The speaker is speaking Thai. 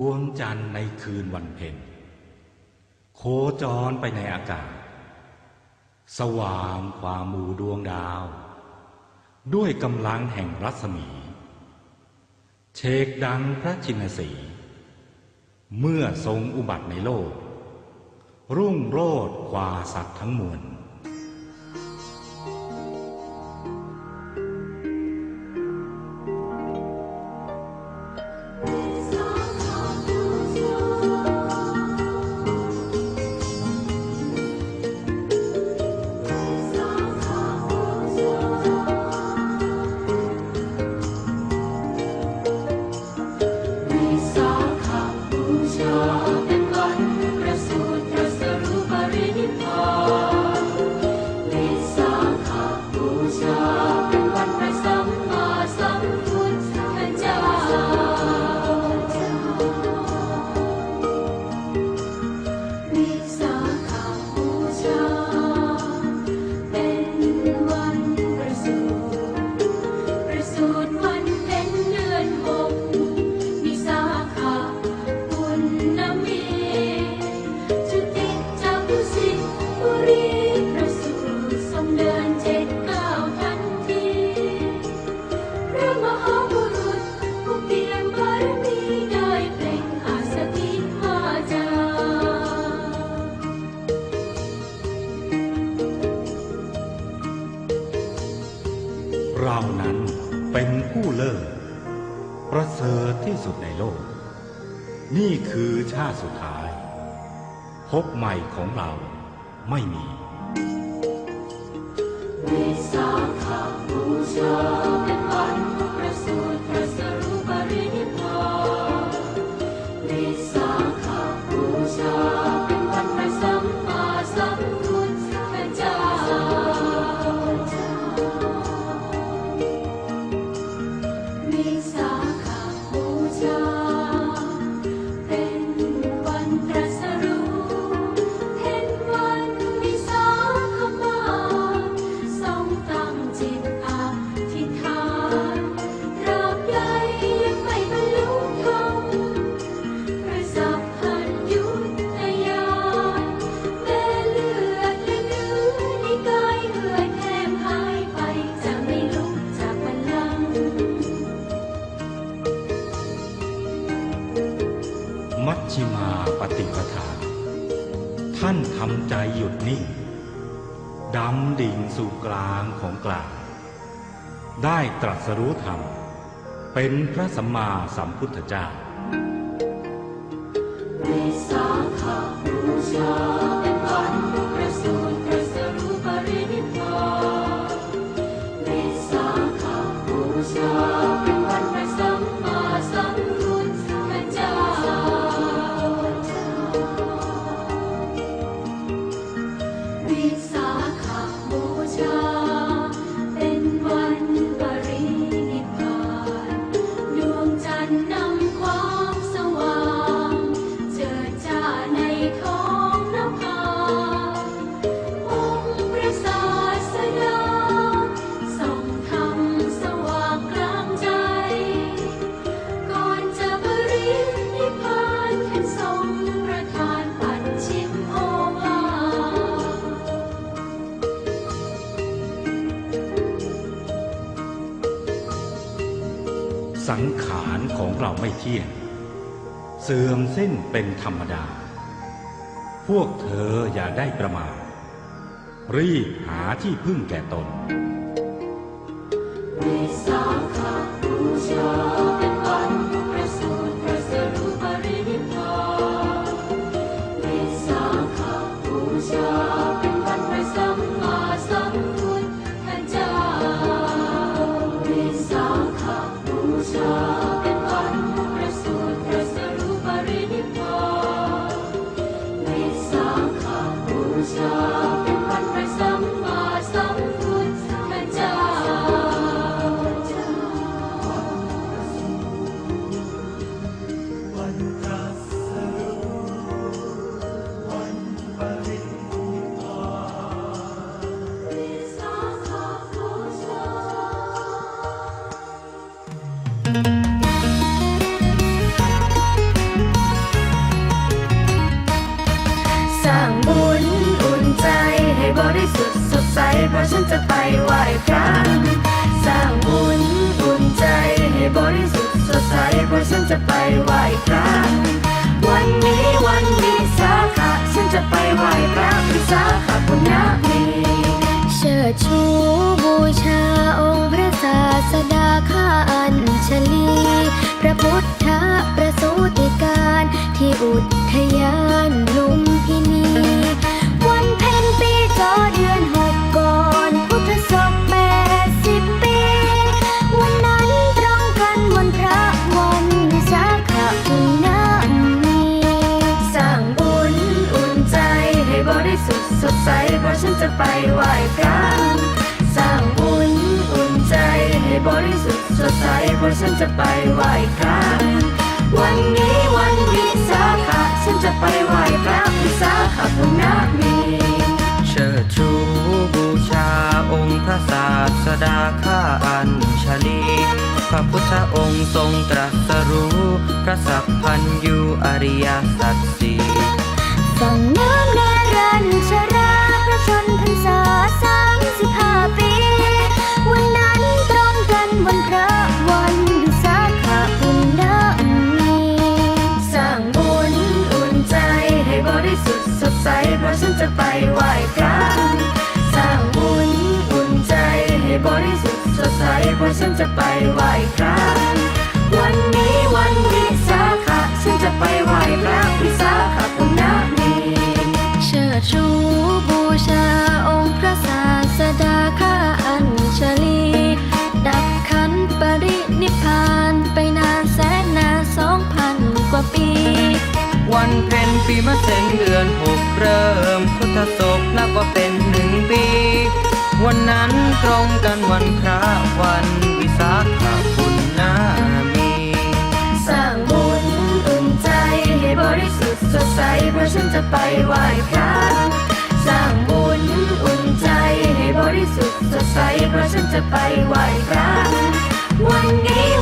ดวงจันทร์ในคืนวันเพ็ญโคจรไปในอากาศ สว่างความมู่ดวงดาว ด้วยกำลังแห่งรัศมี เชกดังพระชินสี เมื่อทรงอุบัติในโลก รุ่งโรดกว่าสัตว์ทั้งมวล ที่สุดในโลก นี่คือชาติสุดท้าย พบใหม่ของเราไม่มี วิสาขบูชา ท่านทำใจหยุดนิ่งดำดิ่งสู่กลางของกลาง ได้ตรัสรู้ธรรม เป็นพระสัมมาสัมพุทธเจ้า สังขารของเราไม่เที่ยง เสื่อมส้นเป็นธรรมดา พวกเธออย่าได้ประมาทรีบหาที่พึ่งแก่ตนวิสาขบูชา บริสุทธิ์สดใสเพราะฉันจะไปไหว้พระสร้างบุญอุ่นใจให้บริสุทธิ์สดใสเพราะฉันจะไปไหว้พระวันนี้วันวิสาขะฉันจะไปไหว้พระวิสาขบุญนามีเชิดชูบูชาองค์พระศาสดาข้าอัญชลี พระพุทธประสูติการที่อุท สุทธิ์สดใสเพราะฉันจะไปไหว้พระสร้างบุญอุ่นใจให้บริสุทธิ์สดใสเพราะฉันจะไปไหว้พระวันนี้วันวิสาขะฉันจะไปไหว้พระวิสาขบุญนามีเชิดชูบูชาองค์พระศาสดาข้าอัญชลีพระพุทธองค์ทรงตรัสรู้พระสัพพันยูอริยสัจสี่ฝั่ ปีมะเสงเดือนหกเริ่มพุทธศกนับว่าเป็นหนึ่งปี วันนั้นตรงกันวันพระวันวิสาขบุญนามี สร้างบุญอุ่นใจให้บริสุทธิ์สดใสเพราะฉันจะไปไหว้พระสร้างบุญอุ่นใจให้บริสุทธิ์สดใสเพราะฉันจะไปไหว้พระวันนี้